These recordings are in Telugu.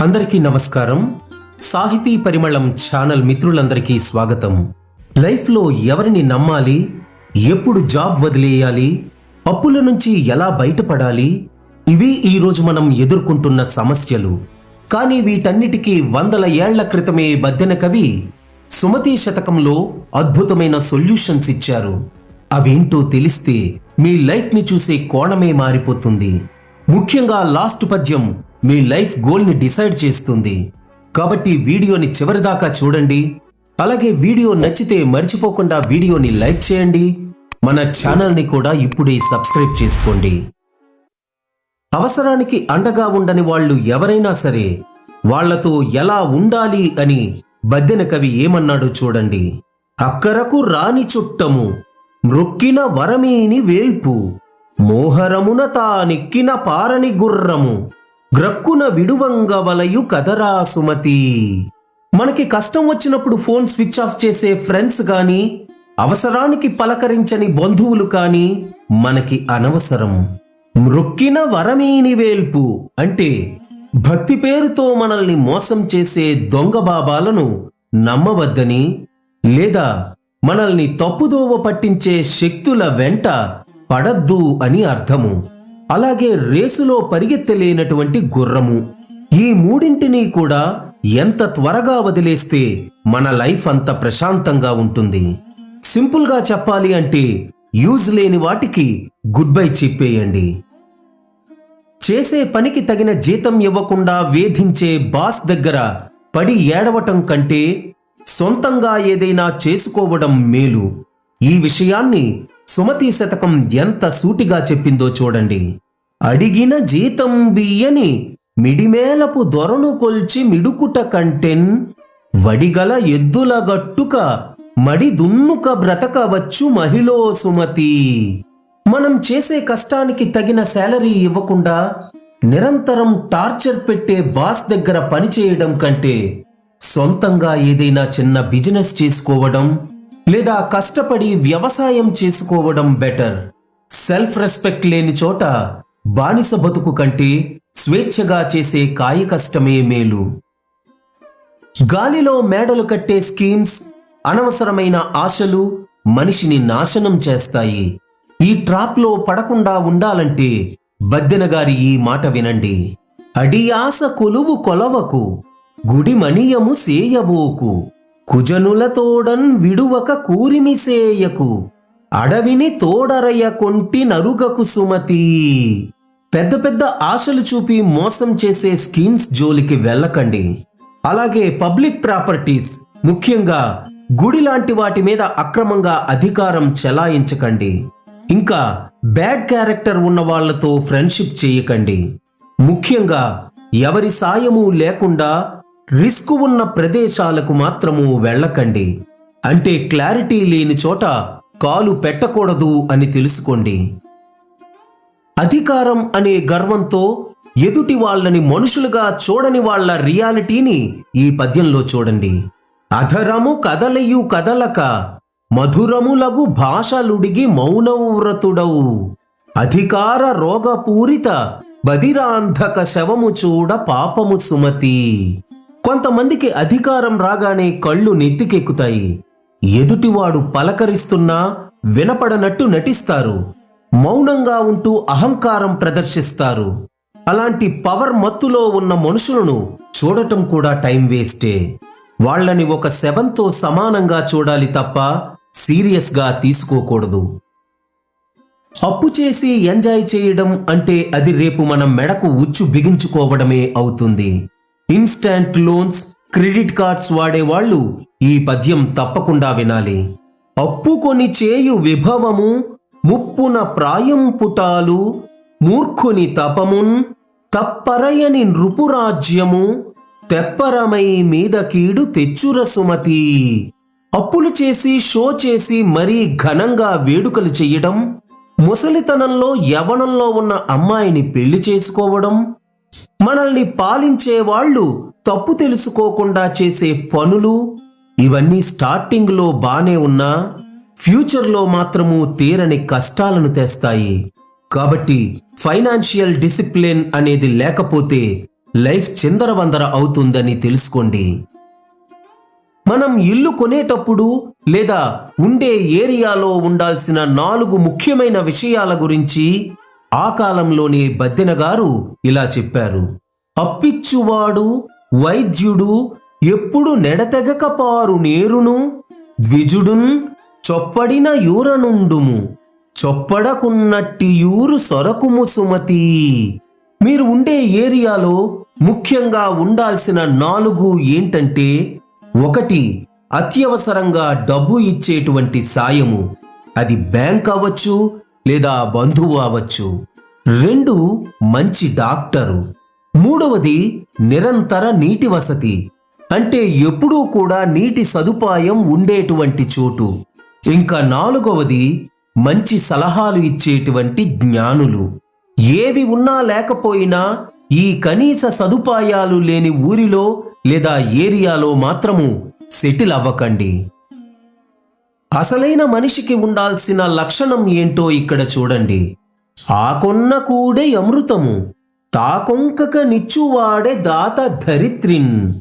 అందరికీ నమస్కారం. సాహితీ పరిమళం ఛానల్ మిత్రులందరికీ స్వాగతం. లైఫ్లో ఎవరిని నమ్మాలి? ఎప్పుడు జాబ్ వదిలేయాలి? అప్పుల నుంచి ఎలా బయటపడాలి? ఇవి ఈరోజు మనం ఎదుర్కొంటున్న సమస్యలు. కానీ వీటన్నిటికీ వందల ఏళ్ళ క్రితమే బద్దెన కవి సుమతి శతకంలో అద్భుతమైన సొల్యూషన్స్ ఇచ్చారు. అవేంటో తెలిస్తే మీ లైఫ్ని చూసే కోణమే మారిపోతుంది. ముఖ్యంగా లాస్ట్ పద్యం మీ లైఫ్ గోల్ని డిసైడ్ చేస్తుంది. కాబట్టి వీడియోని చివరిదాకా చూడండి. అలాగే వీడియో నచ్చితే మర్చిపోకుండా వీడియోని లైక్ చేయండి. మన ఛానల్ని కూడా ఇప్పుడే సబ్స్క్రైబ్ చేసుకోండి. అవసరానికి అండగా ఉండని వాళ్ళు ఎవరైనా సరే వాళ్ళతో ఎలా ఉండాలి అని బద్దెన కవి ఏమన్నాడో చూడండి. అక్కరకు రాని చుట్టము మ్రొక్కిన వరమీని వేల్పు మోహరమున తానెక్కిన పారని గుర్రము. గ్రక్కున విడువంగ వలయు కదరా సుమతి. మనకి కష్టం వచ్చినప్పుడు ఫోన్ స్విచ్ ఆఫ్ చేసే ఫ్రెండ్స్ కానీ అవసరానికి పలకరించని బంధువులు కానీ మనకి అనవసరం. మృక్కిన వరమీని వేల్పు అంటే భక్తి పేరుతో మనల్ని మోసం చేసే దొంగ బాబాలను నమ్మవద్దని లేదా మనల్ని తప్పుదోవ పట్టించే శక్తుల వెంట పడద్దు అని అర్థము. అలాగే రేసులో పరిగెత్తలేనటువంటి గుర్రము. ఈ మూడింటిని కూడా ఎంత త్వరగా వదిలేస్తే మన లైఫ్ అంత ప్రశాంతంగా ఉంటుంది. సింపుల్గా చెప్పాలి అంటే యూజ్ లేని వాటికి గుడ్ బై చెప్పేయండి. చేసే పనికి తగిన జీతం ఇవ్వకుండా వేధించే బాస్ దగ్గర పడి ఏడవటం కంటే సొంతంగా ఏదైనా చేసుకోవడం మేలు. ఈ విషయాన్ని సుమతి శతకం ఎంత సూటిగా చెప్పిందో చూడండి. అడిగిన జీతం బియ్యని మిడిమేలపు దొరను కొల్చి మిడుకుట కంటెన్ వడిగల ఎద్దుల గట్టుక మడి దున్నుక బ్రతకవచ్చు మహిళో సుమతి. మనం చేసే కష్టానికి తగిన శాలరీ ఇవ్వకుండా నిరంతరం టార్చర్ పెట్టే బాస్ దగ్గర పనిచేయడం కంటే సొంతంగా ఏదైనా చిన్న బిజినెస్ చేసుకోవడం లేదా కష్టపడి వ్యవసాయం చేసుకోవడం బెటర్. సెల్ఫ్ రెస్పెక్ట్ లేని చోట బానిస బతుకు కంటే స్వేచ్ఛగా చేసే కాయ కష్టమే మేలు. గాలిలో మేడలు కట్టే స్కీమ్స్ అనవసరమైన ఆశలు మనిషిని నాశనం చేస్తాయి. ఈ ట్రాప్లో పడకుండా ఉండాలంటే బద్దెనగారి ఈ మాట వినండి. అడియాస కొలువు కొలవకు గుడి మణియము సేయబోకు. కుజనులతోడన్ విడువక కూరిమిసేయకు అడవిని తోడరయ కొంటి నరుగకు సుమతి. పెద్ద పెద్ద ఆశలు చూపి మోసం చేసే స్కీమ్స్ జోలికి వెళ్ళకండి. అలాగే పబ్లిక్ ప్రాపర్టీస్ ముఖ్యంగా గుడి లాంటి వాటి మీద అక్రమంగా అధికారం చెలాయించకండి. ఇంకా బ్యాడ్ క్యారెక్టర్ ఉన్న వాళ్ళతో ఫ్రెండ్షిప్ చేయకండి. ముఖ్యంగా ఎవరి సాయము లేకుండా రిస్క్ ఉన్న ప్రదేశాలకు మాత్రము వెళ్ళకండి. అంటే క్లారిటీ లేని చోట కాలు పెట్టకూడదు అని తెలుసుకోండి. అధికారం అనే గర్వంతో ఎదుటి వాళ్ళని మనుషులుగా చూడని వాళ్ళ రియాలిటీని ఈ పద్యంలో చూడండి. అధరము కదలయు కదలక మధురములగు భాషలుడిగి మౌనవ్రతుడవు. అధికార రోగపూరిత బదిరాంధక శవము చూడ పాపము సుమతి. కొంతమందికి అధికారం రాగానే కళ్ళు నెత్తికెక్కుతాయి. ఎదుటివాడు పలకరిస్తున్నా వినపడనట్టు నటిస్తారు. మౌనంగా ఉంటూ అహంకారం ప్రదర్శిస్తారు. అలాంటి పవర్ మత్తులో ఉన్న మనుషులను చూడటం కూడా టైం వేస్టే. వాళ్ళని ఒక శవంతో సమానంగా చూడాలి తప్ప సీరియస్గా తీసుకోకూడదు. అప్పు చేసి ఎంజాయ్ చేయడం అంటే అది రేపు మన మెడకు ఉచ్చు బిగించుకోవడమే అవుతుంది. ఇన్స్టాంట్ లోన్స్ క్రెడిట్ కార్డ్స్ వాడేవాళ్ళు ఈ పద్యం తప్పకుండా వినాలి. అప్పు కొని చేయు విభవము ముప్పున ప్రాయం పుటాలు మూర్ఖుని తపమున్ తప్పరయని నృపురాజ్యము తెప్పరమై మీద కీడు తెచ్చుర సుమతి. అప్పులు చేసి షో చేసి మరీ ఘనంగా వేడుకలు చెయ్యడం ముసలితనంలో యవనంలో ఉన్న అమ్మాయిని పెళ్ళి చేసుకోవడం మనల్ని పాలించే వాళ్ళు తప్పు తెలుసుకోకుండా చేసే పనులు ఇవన్నీ స్టార్టింగ్లో బానే ఉన్నా ఫ్యూచర్లో మాత్రము తీరని కష్టాలను తెస్తాయి. కాబట్టి ఫైనాన్షియల్ డిసిప్లిన్ అనేది లేకపోతే లైఫ్ చిందరవందర అవుతుందని తెలుసుకోండి. మనం ఇల్లు కొనేటప్పుడు లేదా ఉండే ఏరియాలో ఉండాల్సిన నాలుగు ముఖ్యమైన విషయాల గురించి ఆ కాలంలోనే బద్దెన గారు ఇలా చెప్పారు. అప్పిచ్చువాడు వైద్యుడు ఎప్పుడు నెడతెగకపారు నేరును ద్విజుడున్ చొప్పడిన యూరనుండుము చొప్పడకున్నట్టి యూరు సొరకుము సుమతి. మీరు ఉండే ఏరియాలో ముఖ్యంగా ఉండాల్సిన నాలుగు ఏంటంటే ఒకటి అత్యవసరంగా డబ్బు ఇచ్చేటువంటి సాయము. అది బ్యాంక్ అవ్వచ్చు లేదా బంధువు అవ్వచ్చు. రెండు మంచి డాక్టరు. మూడవది నిరంతర నీటి వసతి. అంటే ఎప్పుడూ కూడా నీటి సదుపాయం ఉండేటువంటి చోటు. ఇంకా నాలుగవది మంచి సలహాలు ఇచ్చేటువంటి జ్ఞానులు. ఏవి ఉన్నా లేకపోయినా ఈ కనీస సదుపాయాలు లేని ఊరిలో లేదా ఏరియాలో మాత్రము సెటిల్ అవ్వకండి. అసలైన మనిషికి ఉండాల్సిన లక్షణం ఏంటో ఇక్కడ చూడండి. ఆకొన్న కూడే అమృతము తాకొంకక నిచ్చువాడే దాత ధరిత్రిన్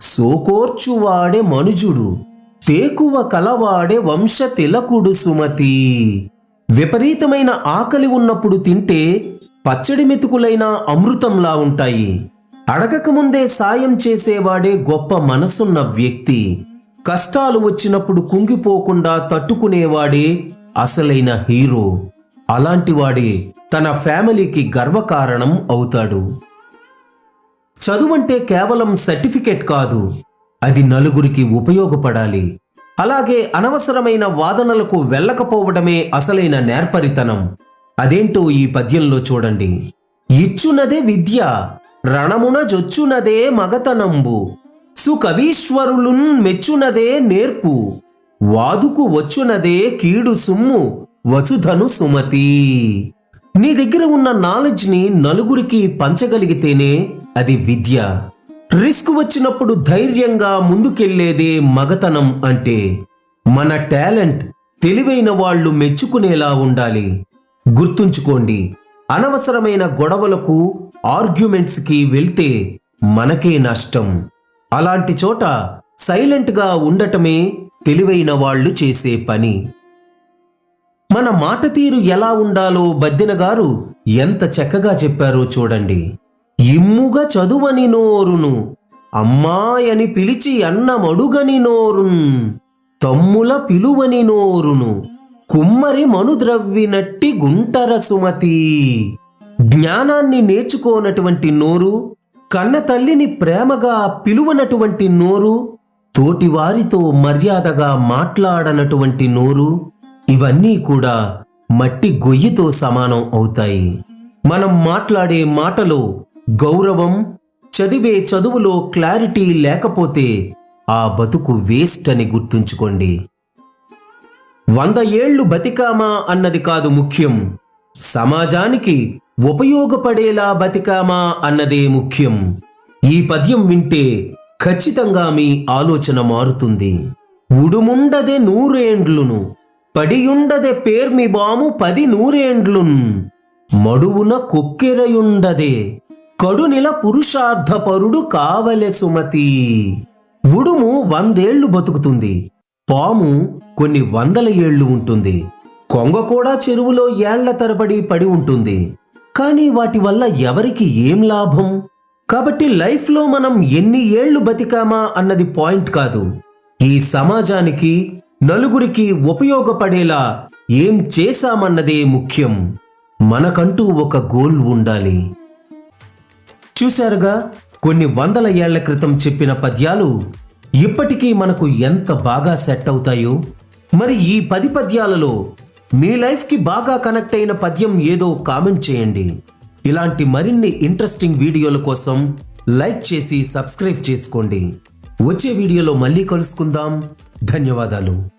సోకోర్చువాడే మనుజుడు తేకువ కలవాడే వంశ తిలకుడు సుమతి. విపరీతమైన ఆకలి ఉన్నప్పుడు తింటే పచ్చడి మెతుకులైన అమృతంలా ఉంటాయి. అడగకముందే సాయం చేసేవాడే గొప్ప మనసున్న వ్యక్తి. కష్టాలు వచ్చినప్పుడు కుంగిపోకుండా తట్టుకునేవాడే అసలైన హీరో. అలాంటివాడే తన ఫ్యామిలీకి గర్వకారణం అవుతాడు. చదువంటే కేవలం సర్టిఫికెట్ కాదు అది నలుగురికి ఉపయోగపడాలి. అలాగే అనవసరమైన వాదనలకు వెళ్ళకపోవడమే అసలైన నేర్పరితనం. అదేంటో ఈ పద్యంలో చూడండి. ఇచ్చునదే విద్య రణమున జొచ్చునదే మగతనంబు. సుకవీశ్వరులున్ మెచ్చునదే నేర్పు వాదుకు వచ్చునదే కీడు సుమ్ము వసుధను సుమతి. నీ దగ్గర ఉన్న నాలెడ్జ్ని నలుగురికి పంచగలిగితేనే అది విద్య. రిస్క్ వచ్చినప్పుడు ధైర్యంగా ముందుకెళ్ళేదే మగతనం అంటే మన టాలెంట్ తెలివైన వాళ్ళు మెచ్చుకునేలా ఉండాలి. గుర్తుంచుకోండి అనవసరమైన గొడవలకు ఆర్గ్యుమెంట్స్కి వెళ్తే మనకే నష్టం. అలాంటి చోట సైలెంట్గా ఉండటమే తెలివైన వాళ్ళు చేసే పని. మన మాట తీరు ఎలా ఉండాలో బద్దెన గారు ఎంత చక్కగా చెప్పారో చూడండి. ఇమ్ముగా చదువని నోరును అమ్మాయని పిలిచి అన్నమడుగని నోరున్ తమ్ముల పిలువని నోరును కుమ్మరి మనుద్రవ్వినట్టి గుంటర సుమతి జ్ఞానాన్ని నేర్చుకోనటువంటి నోరు కన్న తల్లిని ప్రేమగా పిలువనటువంటి నోరు తోటివారితో మర్యాదగా మాట్లాడనటువంటి నోరు ఇవన్నీ కూడా మట్టి గొయ్యితో సమానం అవుతాయి. మనం మాట్లాడే మాటలో గౌరవం చదివే చదువులో క్లారిటీ లేకపోతే ఆ బతుకు వేస్ట్ అని గుర్తుంచుకోండి. వంద ఏళ్ళు బతికామా అన్నది కాదు ముఖ్యం. సమాజానికి ఉపయోగపడేలా బతికామా అన్నదే ముఖ్యం. ఈ పద్యం వింటే ఖచ్చితంగా మీ ఆలోచన మారుతుంది. ఉడుముండదే నూరేండ్లును పడియుండదే పేర్మి బాము పది నూరేండ్లున్. మడువున కొక్కెరయుండదే కడునిల పురుషార్థపరుడు కావలె సుమతి. ఉడుము వందేళ్ళు బతుకుతుంది పాము కొన్ని వందల ఏళ్ళు ఉంటుంది. కొంగ కూడా చెరువులో ఏళ్ళ తరబడి పడి ఉంటుంది. కానీ వాటి వల్ల ఎవరికి ఏం లాభం? కాబట్టి లైఫ్లో మనం ఎన్ని ఏళ్ళు బతికామా అన్నది పాయింట్ కాదు. ఈ సమాజానికి నలుగురికి ఉపయోగపడేలా ఏం చేశామన్నదే ముఖ్యం. మనకంటూ ఒక గోల్ ఉండాలి. చూశారుగా కొన్ని వందల ఏళ్ళ క్రితం చెప్పిన పద్యాలు ఇప్పటికీ మనకు ఎంత బాగా సెట్ అవుతాయో? మరి ఈ పది పద్యాలలో మీ లైఫ్కి బాగా కనెక్ట్ అయిన పద్యం ఏదో కామెంట్ చేయండి. ఇలాంటి మరిన్ని ఇంట్రెస్టింగ్ వీడియోల కోసం లైక్ చేసి సబ్స్క్రైబ్ చేసుకోండి. వచ్చే వీడియోలో మళ్ళీ కలుసుకుందాం. ధన్యవాదాలు.